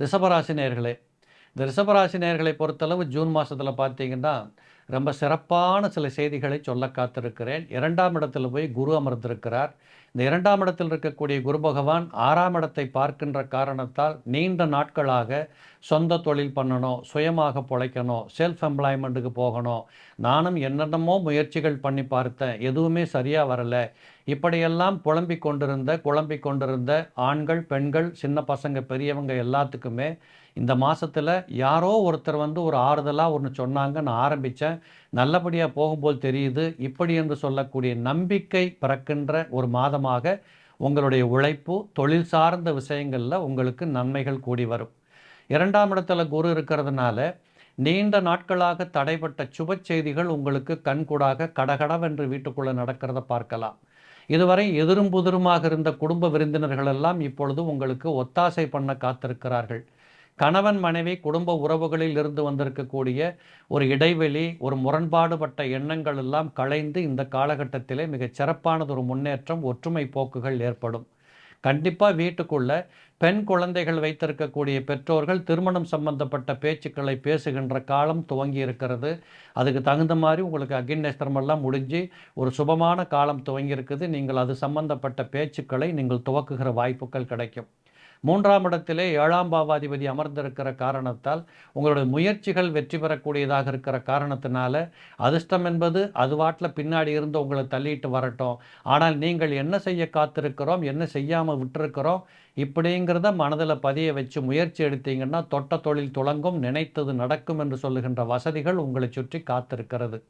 ரிஷபராசி நேர்களே இந்த ரிஷபராசி நேர்களை பொறுத்தளவு ஜூன் மாதத்தில் பார்த்தீங்கன்னா ரொம்ப சிறப்பான சில செய்திகளை சொல்ல காத்திருக்கிறேன். இரண்டாம் இடத்தில் போய் குரு அமர்ந்திருக்கிறார். இந்த இரண்டாம் இடத்தில் இருக்கக்கூடிய குரு பகவான் ஆறாம் இடத்தை பார்க்கின்ற காரணத்தால் நீண்ட நாட்களாக சொந்த தொழில் பண்ணணும் சுயமாக பிழைக்கணும் செல்ஃப் எம்ப்ளாய்மெண்ட்டுக்கு போகணும். நானும் என்னென்னமோ முயற்சிகள் பண்ணி பார்த்தேன். எதுவுமே சரியாக வரலை. இப்படியெல்லாம் புலம்பிக் கொண்டிருந்த குழம்பிக் கொண்டிருந்த ஆண்கள் பெண்கள் சின்ன பசங்க பெரியவங்க எல்லாத்துக்குமே இந்த மாதத்தில் யாரோ ஒருத்தர் வந்து ஒரு ஆறுதலாக ஒன்று சொன்னாங்க நான் ஆரம்பித்தேன் நல்லபடியாக போகும்போது தெரியுது. இப்படி என்று சொல்லக்கூடிய நம்பிக்கை பிறக்கின்ற ஒரு மாதமாக உங்களுடைய உழைப்பு தொழில் சார்ந்த விஷயங்களில் உங்களுக்கு நன்மைகள் கூடி வரும். இரண்டாம் இடத்துல குரு இருக்கிறதுனால நீண்ட நாட்களாக தடைப்பட்ட சுப செய்திகள் உங்களுக்கு கண்கூடாக கடகடவென்று வீட்டுக்குள்ளே நடக்கிறத பார்க்கலாம். இதுவரை எதிரும் புதிருமாக இருந்த குடும்ப விருந்தினர்கள் எல்லாம் இப்பொழுது உங்களுக்கு ஒத்தாசை பண்ண காத்திருக்கிறார்கள். கணவன் மனைவி குடும்ப உறவுகளில் இருந்து வந்திருக்கக்கூடிய ஒரு இடைவெளி ஒரு முரண்பாடுபட்ட எண்ணங்கள் எல்லாம் களைந்து இந்த காலகட்டத்திலே மிகச் சிறப்பானது ஒரு முன்னேற்றம் ஒற்றுமை போக்குகள் ஏற்படும். கண்டிப்பாக வீட்டுக்குள்ள பெண் குழந்தைகள் வைத்திருக்கக்கூடிய பெற்றோர்கள் திருமணம் சம்பந்தப்பட்ட பேச்சுக்களை பேசுகின்ற காலம் துவங்கி இருக்கிறது. அதுக்கு தகுந்த மாதிரி உங்களுக்கு அக்னிநேஸ்திரமெல்லாம் முடிஞ்சு ஒரு சுபமான காலம் துவங்கி இருக்குது. நீங்கள் அது சம்பந்தப்பட்ட பேச்சுக்களை நீங்கள் துவக்குகிற வாய்ப்புகள் கிடைக்கும். மூன்றாம் இடத்திலே ஏழாம் பாவாதிபதி அமர்ந்திருக்கிற காரணத்தால் உங்களுடைய முயற்சிகள் வெற்றி பெறக்கூடியதாக இருக்கிற காரணத்தினால அதிர்ஷ்டம் என்பது அது வாட்டில் பின்னாடி இருந்து உங்களை தள்ளிட்டு வரட்டும். ஆனால் நீங்கள் என்ன செய்ய காத்திருக்கிறோம் என்ன செய்யாமல் விட்டுருக்கிறோம் இப்படிங்கிறத மனதில் பதிய வச்சு முயற்சி எடுத்தீங்கன்னா தொட்ட தொழில் துளங்கும் நினைத்தது நடக்கும் என்று சொல்லுகின்ற வசதிகள் உங்களை சுற்றி காத்திருக்கிறது.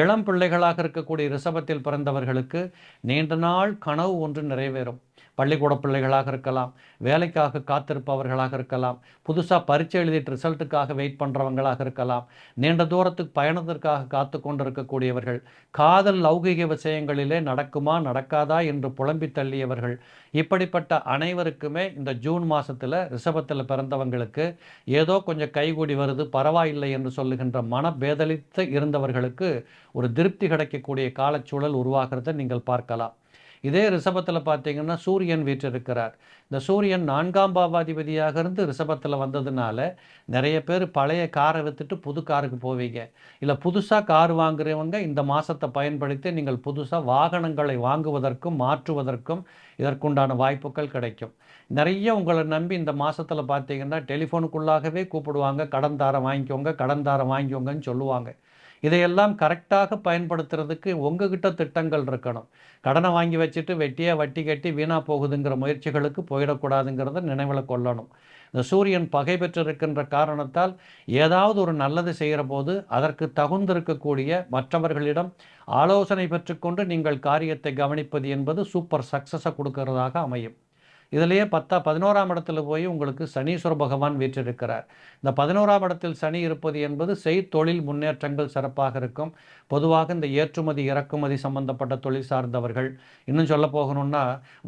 இளம் பிள்ளைகளாக இருக்கக்கூடிய ரிசபத்தில் பிறந்தவர்களுக்கு நீண்ட நாள் கனவு ஒன்று நிறைவேறும். பள்ளிக்கூட பிள்ளைகளாக இருக்கலாம் வேலைக்காக காத்திருப்பவர்களாக இருக்கலாம் புதுசாக பரீட்சை எழுதிட்டு ரிசல்ட்டுக்காக வெயிட் பண்ணுறவங்களாக இருக்கலாம் நீண்ட தூரத்துக்கு பயணத்திற்காக காத்து கொண்டிருக்கக்கூடியவர்கள் காதல் லௌகிக விஷயங்களிலே நடக்குமா நடக்காதா என்று புலம்பி தள்ளியவர்கள் இப்படிப்பட்ட அனைவருக்குமே இந்த ஜூன் மாதத்தில் ரிஷபத்தில் பிறந்தவங்களுக்கு ஏதோ கொஞ்சம் கைகூடி வருது பரவாயில்லை என்று சொல்லுகின்ற மனபேதலித்து இருந்தவர்களுக்கு ஒரு திருப்தி கிடைக்கக்கூடிய காலச்சூழல் உருவாகிறத நீங்கள் பார்க்கலாம். இதே ரிஷபத்தில் பார்த்தீங்கன்னா சூரியன் வீற்றிருக்கிறார். இந்த சூரியன் நான்காம் பாவாதிபதியாக இருந்து ரிஷபத்தில் வந்ததுனால நிறைய பேர் பழைய காரை விற்றுட்டு புது காருக்கு போவீங்க. இல்லை புதுசாக கார் வாங்குறவங்க இந்த மாதத்தை பயன்படுத்தி நீங்கள் புதுசாக வாகனங்களை வாங்குவதற்கும் மாற்றுவதற்கும் இதற்குண்டான வாய்ப்புகள் கிடைக்கும். நிறைய உங்களை நம்பி இந்த மாதத்தில் பார்த்தீங்கன்னா டெலிஃபோனுக்குள்ளாகவே கூப்பிடுவாங்க. கடன் தாரம் வாங்கிக்கோங்க கடன் தாரம் வாங்கிக்கோங்கன்னு சொல்லுவாங்க. இதையெல்லாம் கரெக்டாக பயன்படுத்துறதுக்கு உங்ககிட்ட திட்டங்கள் இருக்கணும். கடனை வாங்கி வச்சுட்டு வெட்டியாக வட்டி கட்டி வீணாக போகுதுங்கிற முயற்சிகளுக்கு போயிடக்கூடாதுங்கிறத நினைவில் கொள்ளணும். இந்த சூரியன் பகை பெற்றிருக்கின்ற காரணத்தால் ஏதாவது ஒரு நல்லது செய்கிற போது அதற்கு தகுந்திருக்கக்கூடிய மற்றவர்களிடம் ஆலோசனை பெற்றுக்கொண்டு நீங்கள் காரியத்தை கவனிப்பது என்பது சூப்பர் சக்ஸஸை கொடுக்கறதாக அமையும். இதிலேயே பத்தா பதினோராம் இடத்துல போய் உங்களுக்கு சனீஸ்வர பகவான் வீற்றிருக்கிறார். இந்த பதினோராம் இடத்தில் சனி இருப்பது என்பது செய்தொழில் முன்னேற்றங்கள் சிறப்பாக இருக்கும். பொதுவாக இந்த ஏற்றுமதி இறக்குமதி சம்பந்தப்பட்ட தொழில் சார்ந்தவர்கள் இன்னும் சொல்ல போகணும்னா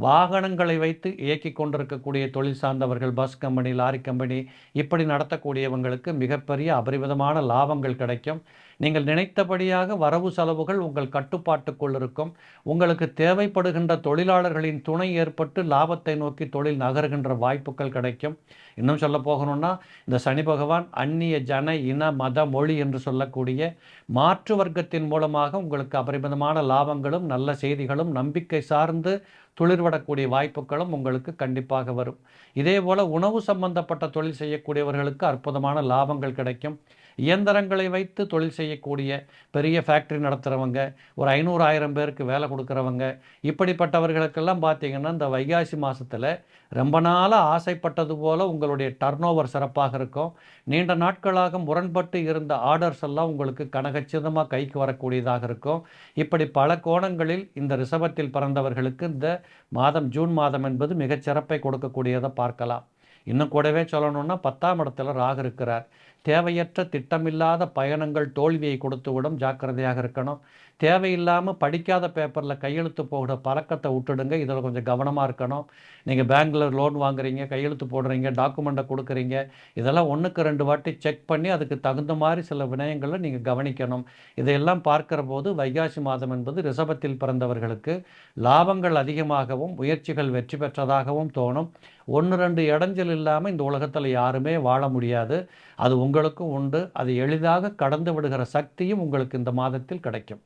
வாகனங்களை வைத்து இயக்கி கொண்டிருக்கக்கூடிய தொழில் சார்ந்தவர்கள் பஸ் கம்பெனி லாரி கம்பெனி இப்படி நடத்தக்கூடியவங்களுக்கு மிகப்பெரிய அபரிவிதமான லாபங்கள் கிடைக்கும். நீங்கள் நினைத்தபடியாக வரவு செலவுகள் உங்கள் கட்டுப்பாட்டுக்குள் இருக்கும். உங்களுக்கு தேவைப்படுகின்ற தொழிலாளர்களின் துணை ஏற்பட்டு லாபத்தை நோக்கி தொழில் நகர்கின்ற வாய்ப்புகள் கிடைக்கும். இன்னும் சொல்ல போகணும்னா இந்த சனி பகவான் அந்நிய ஜன இன மத மொழி என்று சொல்லக்கூடிய மாற்று வர்க்கத்தின் மூலமாக உங்களுக்கு அபரிமிதமான லாபங்களும் நல்ல செய்திகளும் நம்பிக்கை சார்ந்து துளிர்விடக்கூடிய வாய்ப்புகளும் உங்களுக்கு கண்டிப்பாக வரும். இதே போல் உணவு சம்பந்தப்பட்ட தொழில் செய்யக்கூடியவர்களுக்கு அற்புதமான லாபங்கள் கிடைக்கும். இயந்திரங்களை வைத்து தொழில் செய்யக்கூடிய பெரிய ஃபேக்ட்ரி நடத்துகிறவங்க ஒரு ஐநூறு ஆயிரம் பேருக்கு வேலை கொடுக்குறவங்க இப்படிப்பட்டவர்களுக்கெல்லாம் பார்த்தீங்கன்னா இந்த வைகாசி மாதத்தில் ரொம்ப நாளாக ஆசைப்பட்டது போல் உங்களுடைய டர்ன் ஓவர் சிறப்பாக இருக்கும். நீண்ட நாட்களாக முரண்பட்டு இருந்த ஆர்டர்ஸ் எல்லாம் உங்களுக்கு கனகச்சிதமாக கைக்கு வரக்கூடியதாக இருக்கும். இப்படி பல கோணங்களில் இந்த ரிசபத்தில் பிறந்தவர்களுக்கு இந்த மாதம் ஜூன் மாதம் என்பது மிகச்சிறப்பை கொடுக்கக்கூடியதை பார்க்கலாம். இன்னும் கூடவே சொல்லணும்னா பத்தாம் இடத்துல ராகு இருக்கிறார். தேவையற்ற திட்டமில்லாத பயணங்கள் தோல்வியை கொடுத்துவிடும். ஜாக்கிரதையாக இருக்கணும். தேவையில்லாமல் படிக்காத பேப்பரில் கையெழுத்து போகிற பழக்கத்தை விட்டுடுங்க. இதில் கொஞ்சம் கவனமாக இருக்கணும். நீங்கள் பேங்க்கில் லோன் வாங்குறீங்க கையெழுத்து போடுறீங்க டாக்குமெண்ட்டை கொடுக்குறீங்க. இதெல்லாம் ஒன்றுக்கு ரெண்டு வாட்டி செக் பண்ணி அதுக்கு தகுந்த மாதிரி சில வினயங்களை நீங்கள் கவனிக்கணும். இதையெல்லாம் பார்க்குற போது வைகாசி மாதம் என்பது ரிஷபத்தில் பிறந்தவர்களுக்கு லாபங்கள் அதிகமாகவும் முயற்சிகள் வெற்றி பெற்றதாகவும் தோணும். ஒன்று ரெண்டு இடைஞ்சல் இல்லாமல் இந்த உலகத்தில் யாருமே வாழ முடியாது. அது உங்களுக்கும் உண்டு. அது எளிதாக கடந்து விடுகிற சக்தியும் உங்களுக்கு இந்த மாதத்தில் கிடைக்கும்.